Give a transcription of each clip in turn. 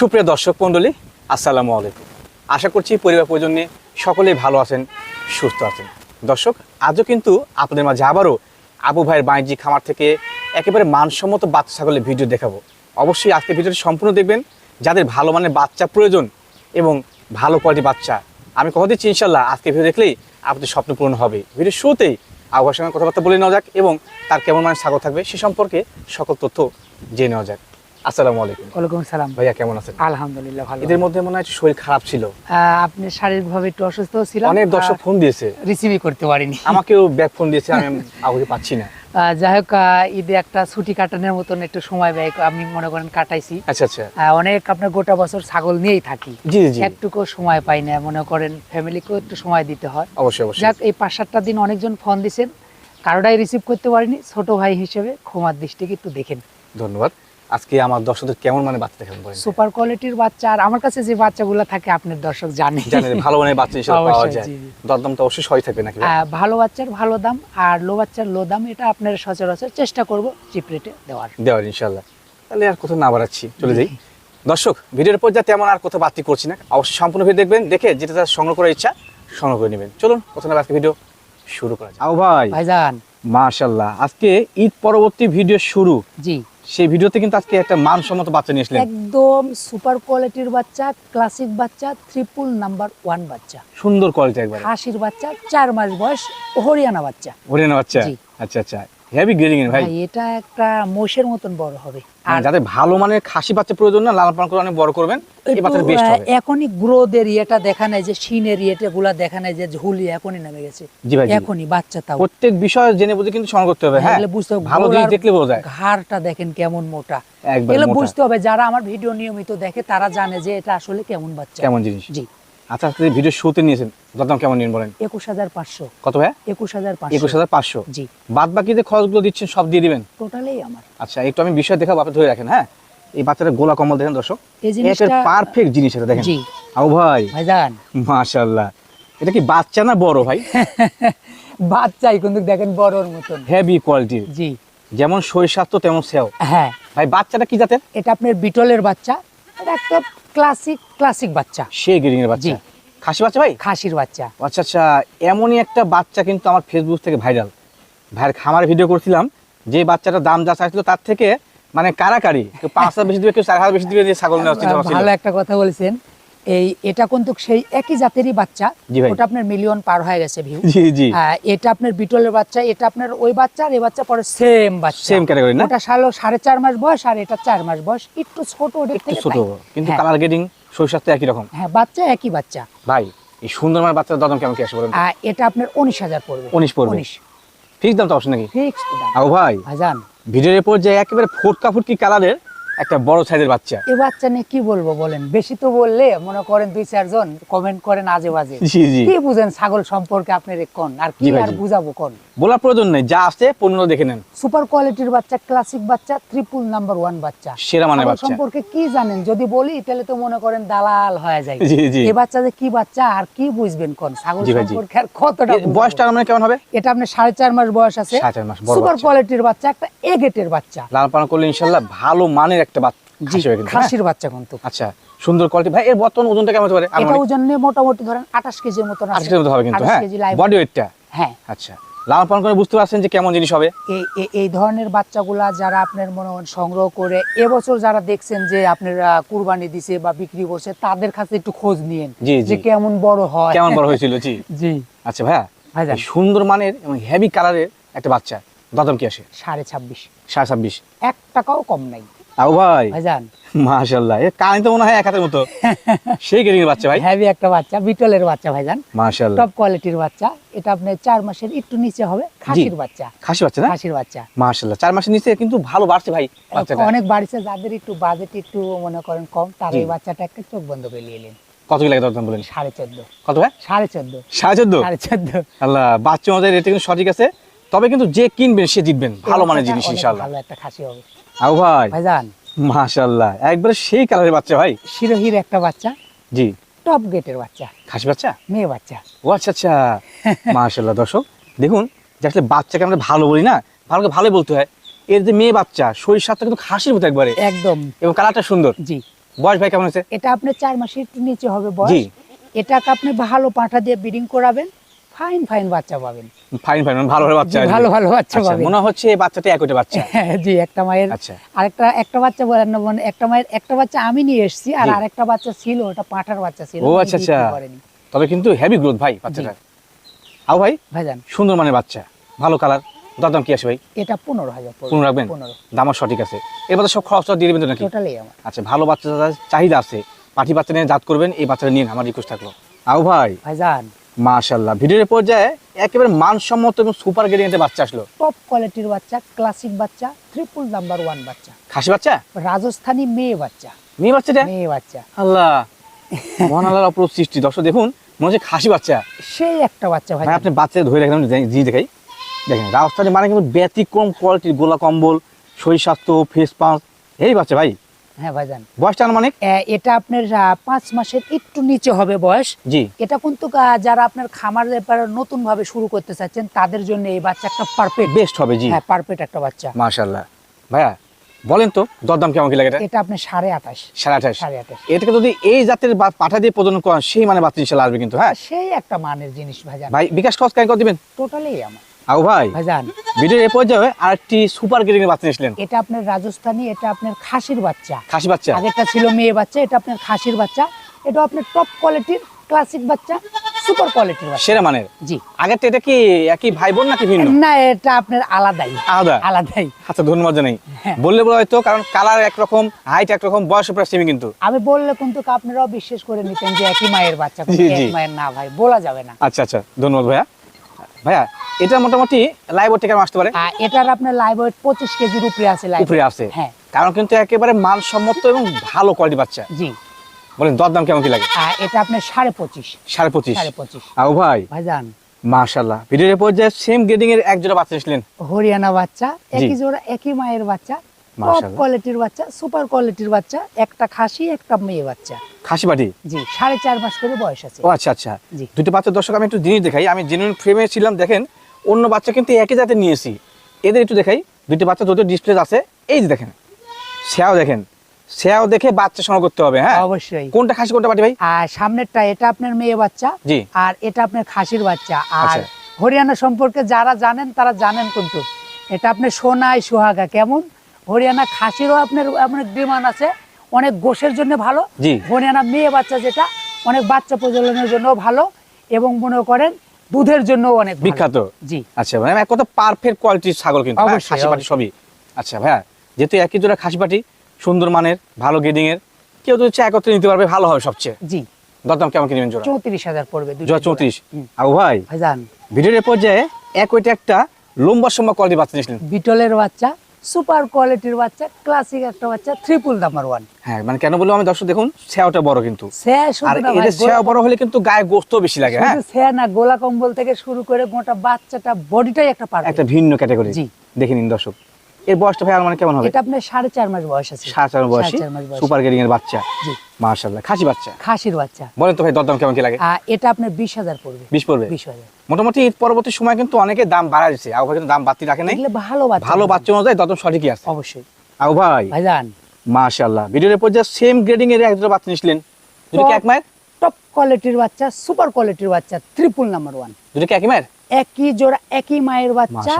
সুপ্রিয় দর্শক মণ্ডলী, আসসালামু আলাইকুম। আশা করছি পরিবার পরিজন নিয়ে সকলেই ভালো আছেন, সুস্থ আছেন। দর্শক, আজও কিন্তু আপনাদের মাঝে আবারও আবু ভাইয়ের বাণিজ্যিক খামার থেকে একেবারে মানসম্মত বাচ্চা ছাগলের ভিডিও দেখাবো। অবশ্যই আজকে ভিডিওটি সম্পূর্ণ দেখবেন, যাদের ভালো মানের বাচ্চা প্রয়োজন এবং ভালো কোয়ালিটি বাচ্চা। আমি কথা দিচ্ছি ইনশাল্লাহ আজকে ভিডিও দেখলেই আপনাদের স্বপ্ন পূরণ হবে। ভিডিও শুরুতেই আবু ভাইয়ের সঙ্গে কথাবার্তা বলে নেওয়া যাক এবং তার কেমন মানের ছাগল থাকবে সে সম্পর্কে সকল তথ্য জেনে নেওয়া যাক। আসসালামু আলাইকুম। ওয়ালাইকুম সালাম। ভাইয়া কেমন আছেন? আলহামদুলিল্লাহ ভালো। এদের মধ্যে মনে হয় শরীর খারাপ ছিল। আপনি শারীরিকভাবে একটু অসুস্থ ছিলেন অনেক দর্শক ফোন দিয়েছে। রিসিভই করতে পারিনি। আমাকেও ব্যাক ফোন দিয়েছে আমি আগে পাচ্ছি না। যাই হোক ঈদে একটা ছুটি কাটানোর মতন একটু সময় ব্যয় মনে করেন কাটাইছি। আচ্ছা আচ্ছা। অনেক আপনার গোটা বছর ছাগল নিয়েই থাকি। জি জি জি। একটুকু সময় পাই না মনে করেন ফ্যামিলিকেও একটু সময় দিতে হয়। অবশ্যই অবশ্যই। যাক এই পাঁচ সাতটা দিন অনেকজন ফোন দিয়েছেন। কারোটাই রিসিভ করতে পারিনি ছোট ভাই হিসেবে ক্ষমার দৃষ্টিকে একটু দেখেন। ধন্যবাদ। আজকে আমার দর্শকদের কেমন মানে বাচ্চা দেখাবেন বলেন? সুপার কোয়ালিটির বাচ্চা আর আমার কাছে যে বাচ্চাগুলো থাকে আপনার দর্শক জানে। জানেন ভালো মানের বাচ্চা ইনশাআল্লাহ পাওয়া যায়। দরদাম তো অবশ্যই সহি থাকবে নাকি ভালো বাচ্চার ভালো দাম আর লো বাচ্চার লো দাম এটা আপনার সচরাচর চেষ্টা করব চিপ রেটে দেওয়ার। দেওয়ার ইনশাআল্লাহ তাহলে আর কোথাও না বাড়াচ্ছি চলে যাই। দর্শক ভিডিওর পর যা তেমন আর কোথাও বাতি করছি না অবশ্যই সম্পূর্ণ ভিডিও দেখবেন দেখে যেটা তার সংগ্রহ করার ইচ্ছা সংগ্রহ করে নেবেন। চলুন না আজকে ভিডিও শুরু করা যায় আও ভাই। ভাইজান। মাশাল্লাহ আজকে ঈদ পরবর্তী ভিডিও শুরু। জি। সেই ভিডিওতে কিন্তু আজকে একটা মানসম্মত বাচ্চা নিয়ে আসলেন। একদম সুপার কোয়ালিটির বাচ্চা ক্লাসিক বাচ্চা ট্রিপল নাম্বার ওয়ান বাচ্চা। সুন্দর কোয়ালিটি একবার। হাসির বাচ্চা চার মাস বয়স হরিয়ানা বাচ্চা। হরিয়ানা বাচ্চা? আচ্ছা আচ্ছা। হেভি গ্রেডিং এর ভাই এটা একটা মোষের মতন বড় হবে। মানে আর যাদের ভালো মানের খাসি বাচ্চা প্রয়োজন না লালন পালন করে অনেক বড় করবেন এই বেস্ট হবে। এখনই গ্রোথ এরিয়াটা দেখা নাই যে শিন এরিয়াটা গুলা দেখা নাই যে ঝুলি এখনই নেমে গেছে। জি ভাই এখনই বাচ্চা তাও। প্রত্যেক বিষয় জেনে বুঝে কিন্তু সংগ্রহ করতে হবে হ্যাঁ। বুঝতে হবে, ভালো জিনিস দেখলে বোঝা যায়। ঘাড়টা দেখেন কেমন মোটা। এগুলো বুঝতে হবে যারা আমার ভিডিও নিয়মিত দেখে তারা জানে যে এটা আসলে কেমন বাচ্চা। কেমন জিনিস। জি। আচ্ছা আজকে ভিডিও শুতে নিয়েছেন দরদাম কেমন নিন বলেন? একুশ হাজার পাঁচশো। কত ভাই একুশ হাজার একুশ হাজার পাঁচশো? জি। বাদ বাকি যে খরচগুলো দিচ্ছেন সব দিয়ে দিবেন? টোটালেই আমার। আচ্ছা একটু আমি বিষয় দেখাবো আপনি ধরে রাখেন হ্যাঁ? এই বাচ্চাটা গোলা কম্বল দেখেন দর্শক? জিনিসটা পারফেক্ট জিনিস এটা দেখেন। আও ভাই। ভাইজান। মাশাআল্লাহ। এটা কি বাচ্চা না বড় ভাই? বাচ্চাই কিন্তু দেখেন বড়র মতন। হেভি কোয়ালিটির জি। যেমন শরীর স্বাস্থ্য তেমন সেও। হ্যাঁ। ভাই বাচ্চাটা কি জাতের? এটা আপনার বিটলের বাচ্চা। এটা একটা ক্লাসিক ক্লাসিক বাচ্চা। সে গ্রিনের এর বাচ্চা খাসি বাচ্চা ভাই? খাসির বাচ্চা। আচ্ছা আচ্ছা এমনই একটা বাচ্চা কিন্তু আমার ফেসবুক থেকে ভাইরাল ভাইয়ের খামারে ভিডিও করছিলাম যে বাচ্চাটার দাম যা চাইছিল তার থেকে মানে কারাকারি। কেউ পাঁচ হাজার বেশি দিবে কেউ চার হাজার বেশি দিবে ছাগল নেওয়া। ভালো একটা কথা বলেছেন। এই এটা কিন্তু সেই একই জাতেরই বাচ্চা। ওটা আপনার মিলিয়ন পার হয়ে গেছে ভিউ জি জি। হ্যাঁ, এটা আপনার বিটলের বাচ্চা এটা আপনার ওই বাচ্চা আর এই বাচ্চা পরে সেম বাচ্চা। সেম ক্যাটাগরি না? ওটা সালো সাড়ে চার মাস বয়স আর এটা চার মাস বয়স। একটু ছোট থেকে ছোট কিন্তু কালার শরীর স্বাস্থ্য একই রকম। হ্যাঁ বাচ্চা একই বাচ্চা। ভাই এই সুন্দর মানের বাচ্চার দাম কেমন কি আসে বলেন? এটা আপনার উনিশ হাজার পড়বে। উনিশ পড়বে? উনিশ। ফিক্স দাম তো অবশ্যই নাকি? ফিক্সড দাম। আও ভাই ভাইজান ভিডিওর এরপর যে একেবারে ফোটকা ফুটকি কালারের একটা বড় সাইজের বাচ্চা। এই বাচ্চা নিয়ে কি বলব বলেন? বেশি তো বললে মনে করেন দুই চারজন কমেন্ট করেন আজে বাজে কি বুঝেন ছাগল সম্পর্কে আপনার কোন? আর কি আর বুঝাবো কোন? বলার প্রয়োজন নেই যা আছে পণ্য দেখে নেন। সুপার কোয়ালিটির বাচ্চা ক্লাসিক বাচ্চা ট্রিপল নাম্বার ওয়ান বাচ্চা। সেরা মানের বাচ্চা। সম্পর্কে কি জানেন? যদি বলি তাহলে তো মনে করেন দালাল হয়ে যায়। এই বাচ্চা যে কি বাচ্চা আর কি বুঝবেন কোন? ছাগল। সম্পর্কে আর কতটা বয়সটা মানে কেমন হবে? এটা আপনার সাড়ে চার মাস বয়স আছে। সুপার কোয়ালিটির বাচ্চা। একটা এ গেটের বাচ্চা। লাল পালন করলে ইনশাল্লাহ ভালো মানের একটা হ্যাঁ? খাসির বাচ্চা কিন্তু। আচ্ছা সুন্দর কোয়ালিটি ভাই এর বর্তমান ওজনটা কেমন হতে পারে? এটা ওজন নিয়ে মোটামুটি ধরেন আঠাশ কেজির মতো হবে কিন্তু হ্যাঁ? বডি ওয়েটটা হ্যাঁ। আচ্ছা পালন করে বুঝতে পারছেন যে কেমন জিনিস হবে? এই এই- ধরনের বাচ্চাগুলা যারা আপনার মনে সংগ্রহ করে এবছর যারা দেখছেন যে আপনারা কুরবানি দিছে বা বিক্রি করছে তাদের কাছে একটু খোঁজ নিয়েন যে কেমন বড় হয়। কেমন বড় হয়েছিল জি। জি। আচ্ছা ভাইয়া সুন্দর মানের এবং হেভি কালারের একটা বাচ্চা দাদম কি আসে? সাড়ে ছাব্বিশ। সাড়ে ছাব্বিশ। এক টাকাও কম নাই। আও ভাই। ভাইজান। মাশাল্লাহ এ কানে তো মনে হয় এক হাতের মতো। সেই গেরিং বাচ্চা ভাই। হেভি একটা বাচ্চা বিটলের বাচ্চা ভাইজান। মাশাল্লাহ টপ কোয়ালিটির বাচ্চা। এটা আপনার চার মাসের একটু নিচে হবে খাসির বাচ্চা। খাসি বাচ্চা না? খাসির বাচ্চা। মাশাল্লাহ চার মাসের নিচে কিন্তু ভালো বাড়ছে ভাই বাচ্চাটা। অনেক বাড়িতে যাদের একটু বাজেট একটু মনে করেন কম তারা এই বাচ্চাটা চোখ বন্ধ করে নিয়ে কত কি লাগে দরদাম বলেন? সাড়ে চোদ্দ। কত ভাই? সাড়ে চোদ্দ। সাড়ে চোদ্দ? সাড়ে চোদ্দ। আল্লাহ বাচ্চা রেটে কিন্তু সঠিক আছে। তবে কিন্তু যে কিনবেন সে জিতবেন। ভালো মানের জিনিস ভালো একটা খাসি হবে। আও ভাই। ভাইজান। মাশাল্লাহ। একবারে সেই কালারের বাচ্চা ভাই। শিরোহির একটা বাচ্চা জি। টপ গেটের বাচ্চা। খাসি বাচ্চা? মেয়ে বাচ্চা। ও আচ্ছা আচ্ছা। মাশাল্লাহ। দর্শক দেখুন যে আসলে বাচ্চাকে আমরা ভালো বলি না ভালোকে ভালোই বলতে হয়। এর যে মেয়ে বাচ্চা শরীর স্বাদটা কিন্তু খাসির মতো একবারে। একদম। এবং কালারটা সুন্দর। জি। বয়স ভাই কেমন আছে এটা আপনার চার মাসের একটু নিচে হবে বয়স। এটাকে আপনি ভালো পাঠা দিয়ে ব্রিডিং করাবেন। ফাইন ফাইন বাচ্চা পাবেন। ফাইন ফাইন ভালো ভালো বাচ্চা ভালো ভালো বাচ্চা আচ্ছা, পাবেন। মনে হচ্ছে এই বাচ্চাটা একটে বাচ্চা। হ্যাঁ, জি একটা মায়ের আচ্ছা। আরেকটা একটা বাচ্চা বলেন না মানে একটা মায়ের একটা বাচ্চা আমি নিয়ে এসেছি আর আরেকটা বাচ্চা ছিল ওটা পাঠার বাচ্চা ছিল ও, আচ্ছা, আচ্ছা। তবে কিন্তু হেভি গ্রোথ ভাই বাচ্চাটা আও ভাই ভাইজান। সুন্দর মানে বাচ্চা ভালো কালার দাম কি আছে ভাই? এটা পনেরো হাজার পনেরো রাখবেন? দামও সঠিক আছে। এবার সব খরচ দিয়ে দেবেন নাকি? টোটালি আমার। আচ্ছা ভালো বাচ্চা চাহিদা আছে। পাঠি বাচ্চা নিয়ে জাত করবেন এই বাচ্চাটা নিয়ে আমার রিকোয়েস্ট থাকল। আও ভাই। ভাইজান মাশাল্লাহ ভিডিওর পর্যায়ে একেবারে মানসম্মত এবং সুপার গ্রেডিয়েন্টে বাচ্চা আসলো। টপ কোয়ালিটির বাচ্চা ক্লাসিক বাচ্চা ট্রিপল নাম্বার ওয়ান বাচ্চা। খাসি বাচ্চা? রাজস্থানী মেয়ে বাচ্চা। মেয়ে বাচ্চাটা? মেয়ে বাচ্চা। আল্লাহ মহান আল্লাহর অপরূপ সৃষ্টি। দর্শক দেখুন মনে হচ্ছে খাসি বাচ্চা। সেই একটা বাচ্চা ভাই। আপনি বাচ্চা ধরে রাখেন আমি জি দেখাই। দেখেন রাজস্থানে মানে কিন্তু ব্যতিক্রম কোয়ালিটির গোলা কম্বল শরীর স্বাস্থ্য ফেস পাঁচ এই বাচ্চা ভাই হ্যাঁ ভাইজান। বয়সটা আনুমানিক এটা আপনার পাঁচ মাসের একটু নিচে হবে বয়স। জি। এটা কিন্তু যারা আপনার খামার ব্যাপারে নতুন ভাবে শুরু করতে চাচ্ছেন তাদের জন্য এই বাচ্চা একটা পারফেক্ট বেস্ট হবে জি। হ্যাঁ পারফেক্ট একটা বাচ্চা। মাশাল্লাহ ভাইয়া বলেন তো দরদাম কেমন কি লাগে এটা? এটা আপনার সাড়ে আঠাশ। সাড়ে আঠাশ? সাড়ে আঠাশ। এটাকে যদি এই জাতের পাঠা দিয়ে প্রজনন করেন সেই মানে বাচ্চা ইনশাল্লাহ আসবে কিন্তু হ্যাঁ? সেই একটা মানের জিনিস ভাই বিকাশ খরচ কেন করে দিবেন? টোটালি আমার। আও ভাই ভাইজান। ভিডিওর এ পর্যায়ে আরেকটি সুপার গ্রেডিং বাচ্চা নিয়েছিলেন এটা আপনার রাজস্থানী এটা আপনার খাসির বাচ্চা। খাসি বাচ্চা। আগেরটা ছিল মেয়ে বাচ্চা এটা আপনার খাসির বাচ্চা। এটা আপনার টপ কোয়ালিটির ক্লাসিক বাচ্চা সুপার কোয়ালিটির বাচ্চা। সেরা মানের। জি। আগেরটা এটা কি একই ভাই বোন নাকি ভিন্ন? না এটা আপনার আলাদাই। আলাদা? আলাদাই। আচ্ছা ধন্যবাদ জানাই। হ্যাঁ। বললে বলা হয়তো কারণ কালার একরকম হাইট একরকম বয়স প্রায় সেমি কিন্তু। আমি বললে কিন্তু আপনারাও বিশ্বাস করে নিতেন যে একই মায়ের বাচ্চা। এক মায়ের না ভাই বলা যাবে না। আচ্ছা আচ্ছা ধন্যবাদ ভাইয়া। ভাইয়া এটা মোটামুটি লাইভ থেকে আসতে পারে। আর এটার আপনার লাইভ ওয়েট পঁচিশ কেজির উপরে আছে উপরে আছে। হ্যাঁ। কারণ কিন্তু একেবারে মানসম্মত এবং ভালো কোয়ালিটি বাচ্চা। জি। বলেন দরদাম কেমন কি লাগে? আর এটা আপনার সাড়ে পঁচিশ। সাড়ে পঁচিশ। সাড়ে পঁচিশ। আও ভাই ভাইজান। মাশাল্লাহ ভিডিওর পর্যায়ে সেম গ্রেডিং এর এক জোড়া বাচ্চা এসেছিলেন হরিয়ানা বাচ্চা একই জোড়া একই মায়ের বাচ্চা টপ মাশাআল্লাহ। কোয়ালিটির বাচ্চা সুপার কোয়ালিটির বাচ্চা একটা খাসি একটা মেয়ে বাচ্চা। খাসি বাটি জি সাড়ে চার মাস করে বয়স আছে। ও আচ্ছা আচ্ছা। দুটো বাচ্চা দর্শক আমি একটু জিনিস দেখাই। আমি জেনুইন ফ্রেমে ছিলাম দেখেন অন্য বাচ্চা কিন্তু একই জাতের নিয়েছি। এদের একটু দেখাই। দুটো বাচ্চা যদিও ডিসপ্লে আছে। এই যে দেখেন সেয়াও দেখেন। সেয়াও দেখে বাচ্চা সংগ্রহ করতে হবে হ্যাঁ? অবশ্যই। কোনটা খাসি কোনটা বাটি ভাই? আর সামনেরটা এটা আপনার মেয়ে বাচ্চা। জি। আর এটা আপনার খাসির বাচ্চা। আর আচ্ছা। হরিয়ানা সম্পর্কে যারা জানেন তারা জানেন কিন্তু এটা আপনার সোনাই সোহাগা। কেমন? হরিয়ানা খাসিরও আপনার আপনার ডিমান্ড আছে। অনেক গোশের জন্য ভালো জি। হরিয়ানা মেয়ে বাচ্চা যেটা অনেক বাচ্চা প্রজননের জন্য ভালো এবং মনে করেন দুধের জন্য অনেক বিখ্যাত। জি। আচ্ছা মানে এক কথা পারফেক্ট কোয়ালিটির ছাগল কিন্তু হ্যাঁ, খাসি পাটি সবই। আচ্ছা ভাইয়া যেহেতু একই জোড়া খাসি পাটি সুন্দর মানের ভালো গ্রেডিং এর কেউ যদি একত্রে নিতে পারবে ভালো হবে সবচেয়ে। জি। দরদাম কেমন কিনবেন জোড়া? চৌত্রিশ হাজার পড়বে জোড়া। চৌত্রিশ। আবু ভাই ভাইজান। ভিডিওর পর্যায়ে এক ওইটা একটা লম্বা সময় কোয়ালিটি বাচ্চা নিয়েছিলেন। বিটলের বাচ্চা সুপার কোয়ালিটির বাচ্চা ক্লাসিক একটা বাচ্চা ট্রিপল নাম্বার ওয়ান হ্যাঁ মানে কেন বলব আমি দর্শক দেখুন শেয়াটা বড় কিন্তু। আর বড় হলে কিন্তু গায়ে গোস্ত বেশি লাগে হ্যাঁ? না গোলা কম্বল থেকে শুরু করে গোটা বাচ্চাটা বডিটাই একটা পার্ট একটা ভিন্ন ক্যাটাগরি জি। দেখে নিন দর্শক। এর বয়সটা ভাই আর মানে কেমন হবে? এটা আপনার সাড়ে চার মাস বয়স আছে। সাড়ে চার বয়সী। সুপার গ্রেডিং এর বাচ্চা? জি। মার্শাল্লাহ খাসি বাচ্চা? খাসির বাচ্চা। বলেন তো ভাই দরদাম কেমন কি লাগে? এটা আপনার বিশ হাজার পড়বে। বিশ পড়বে? বিশ হাজার। মোটামুটি ঈদ পরবর্তী সময় কিন্তু অনেকে দাম বাড়া আবু ভাই কিন্তু দাম বাড়তি রাখে নাই। ভালো বাচ্চা। ভালো বাচ্চা অনুযায়ী দরদাম সঠিকই আছে। অবশ্যই। আবু ভাই। ভাইজান। ভিডিওর সেম গ্রেডিং এর এক বাচ্চা দুটো কি এক মায়ের? টপ কোয়ালিটির বাচ্চা সুপার কোয়ালিটির বাচ্চা ট্রিপল নাম্বার ওয়ান দুটো কি একই মায়ের? একই জোড়া একই মায়ের বাচ্চা।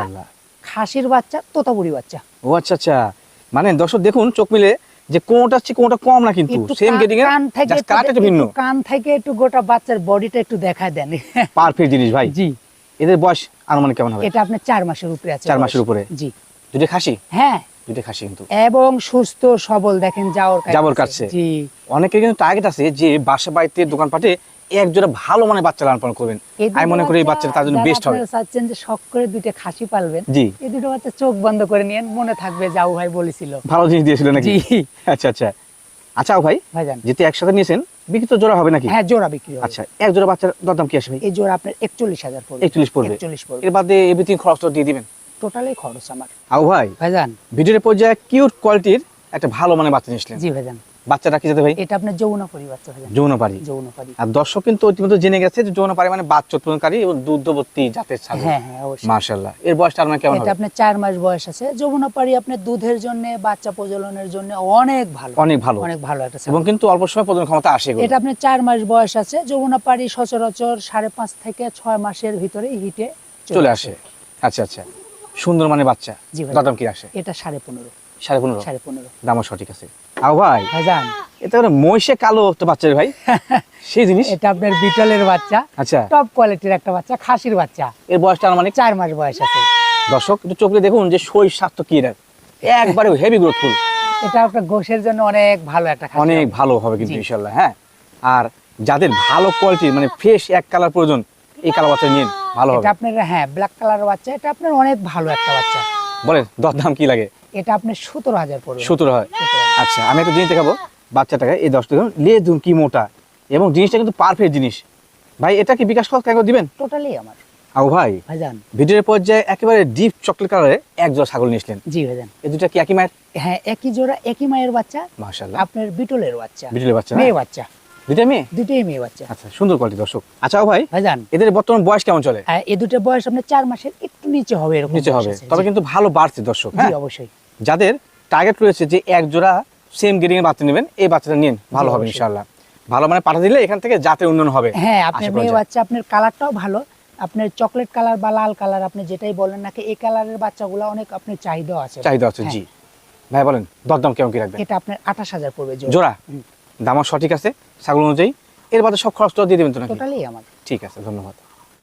খাসির বাচ্চা তোতাপুরি বাচ্চা। ও আচ্ছা আচ্ছা। মানে দর্শক দেখুন চোখ মিলে যে কোনটা হচ্ছে কোনটা কম না কিন্তু। সেম গ্রেডিং এর কান থেকে জাস্ট একটু ভিন্ন। কান থেকে একটু গোটা বাচ্চার বডিটা একটু দেখায় দেন। পারফেক্ট জিনিস ভাই। জি। এদের বয়স আনুমানিক কেমন হবে? এটা আপনার চার মাসের উপরে আছে চার বয়স। মাসের উপরে? জি। দুটো খাসি? হ্যাঁ। দুটো খাসি কিন্তু। এবং সুস্থ সবল দেখেন যাওয়ার কাছে যাওয়ার কাছে। জি। অনেকের কিন্তু টার্গেট আছে যে বাসা বাড়িতে দোকানপাটে এক জোড়া ভালো মানে বাচ্চা লালন পালন করবেন। আমি মনে করি এই বাচ্চা বাচ্চাটা তার জন্য বেস্ট হবে। চাচ্ছেন যে শখ করে দুইটা খাসি পালবেন জি। এই দুটো বাচ্চা চোখ বন্ধ করে নিয়েন মনে থাকবে যাও ভাই বলেছিল। ভালো জিনিস দিয়েছিল নাকি? আচ্ছা আচ্ছা। আচ্ছা ভাই ভাইজান। একসাথে নিয়েছেন বিক্রি তো জোড়া হবে নাকি? হ্যাঁ জোড়া বিক্রি হবে। আচ্ছা এক জোড়া বাচ্চার দরদাম কি আসবে? এই জোড়া আপনার একচল্লিশ হাজার পড়বে। একচল্লিশ পড়বে। একচল্লিশ পড়বে। এর বাদে এভরিথিং খরচ দিয়ে দিবেন। টোটালি খরচ আমার। আও ভাই ভাইজান। ভিডিওর পর্যায়ে কিউট কোয়ালিটির একটা ভালো মানে বাচ্চা নিয়েছিলেন জি ভাইজান। বাচ্চাটা কি যেতে ভাই? এটা আপনার যৌনপরি বাচ্চা ভাইজান যৌনপাড়ি। যৌনপরি আর দর্শক কিন্তু ইতিমধ্যে জেনে গেছে যে যৌনপাড়ি মানে বাচ্চা উৎপাদনকারী এবং জাতের ছাগল। হ্যাঁ হ্যাঁ অবশ্যই। মার্শাল্লাহ এর বয়সটা আপনার কেমন এটা আপনার চার মাস বয়স আছে। যৌনপারি আপনার দুধের জন্য বাচ্চা প্রজননের জন্য অনেক ভালো। অনেক ভালো। অনেক ভালো একটা। এবং কিন্তু অল্প সময় প্রজনন ক্ষমতা আসে এটা আপনার চার মাস বয়স আছে। যৌনপারি সচরাচর সাড়ে পাঁচ থেকে ছয় মাসের ভিতরে হিটে চলে আসে। আচ্ছা আচ্ছা। সুন্দর মানে বাচ্চা। দাম কি আসে? এটা সাড়ে পনেরো। সাড়ে পনেরো? সাড়ে পনেরো। দামও সঠিক আছে। আও ভাই। ভাইজান। এটা মানে মহিষে কালো তো বাচ্চা ভাই। সেই জিনিস? এটা আপনার বিটলের বাচ্চা। আচ্ছা। টপ কোয়ালিটির একটা বাচ্চা খাসির বাচ্চা। এর বয়সটা মানে চার মাস বয়স আছে। দর্শক একটু চোখে দেখুন যে শরীর স্বাস্থ্য কি একবারে হেভি গ্রোথফুল এটা আপনার গোশের জন্য অনেক ভালো একটা অনেক ভালো হবে কিন্তু ইনশাল্লাহ হ্যাঁ। আর যাদের ভালো কোয়ালিটির মানে ফ্রেশ এক কালার প্রয়োজন এই কালার বাচ্চা নিন ভালো হবে। এটা আপনার হ্যাঁ ব্ল্যাক কালার বাচ্চা এটা আপনার অনেক ভালো একটা বাচ্চা। বলেন দর দাম কি লাগে? এটা আপনার সতেরো হাজার পড়বে। সতেরো হয় 17,000 আচ্ছা আমি একটা জিনিস দেখাবো বাচ্চাটাকে এই দশটা দেখুন লে দুন কি মোটা। এবং জিনিসটা কিন্তু পারফেক্ট জিনিস। ভাই এটা কি বিকাশ কেন দিবেন? টোটালি আমার। আও ভাই ভাইজান। ভিডিওর পর্যায়ে একেবারে ডিপ চকলেট কালারে এক জোড়া ছাগল নিয়েছিলেন জি ভাইজান। এই দুটা কি একই মায়ের? হ্যাঁ একই জোড়া একই মায়ের বাচ্চা। মাশাল্লাহ আপনার বিটলের বাচ্চা। বিটলের বাচ্চা মেয়ে বাচ্চা। দুইটা মেয়ে? দুটোই মেয়ে বাচ্চা। আচ্ছা সুন্দর কোয়ালিটি দর্শক। আচ্ছা ও ভাই ভাইজান। এদের বর্তমান বয়স কেমন চলে? হ্যাঁ, এই দুটো বয়স আপনার চার মাসের একটু নিচে হবে এরকম নিচে হবে। তবে কিন্তু ভালো বাড়ছে দর্শক জি হ্যাঁ? অবশ্যই। যাদের টার্গেট রয়েছে যে এক জোড়া সেম গ্রেডিং এর বাচ্চা নেবেন এই বাচ্চাটা নিন ভালো হবে। ইনশাআল্লাহ। ভালো মানে পাঠা দিলে এখান থেকে জাতের উন্নয়ন হবে। হ্যাঁ আপনার মেয়ে বাচ্চা আপনার কালারটাও ভালো। আপনার চকলেট কালার বা লাল কালার আপনি যেটাই বলেন নাকি এই কালারের বাচ্চাগুলো অনেক আপনার চাহিদা আছে। চাহিদা আছে হ্যাঁ। জি। ভাই বলেন দরদাম কেমন কি রাখবেন? এটা আপনার আঠাশ হাজার পড়বে জোড়া। দামও সঠিক আছে ছাগল অনুযায়ী। এর বাদে সব খরচ তো দিয়ে দেবেন তো নাকি? টোটালি আমার ঠিক আছে ধন্যবাদ।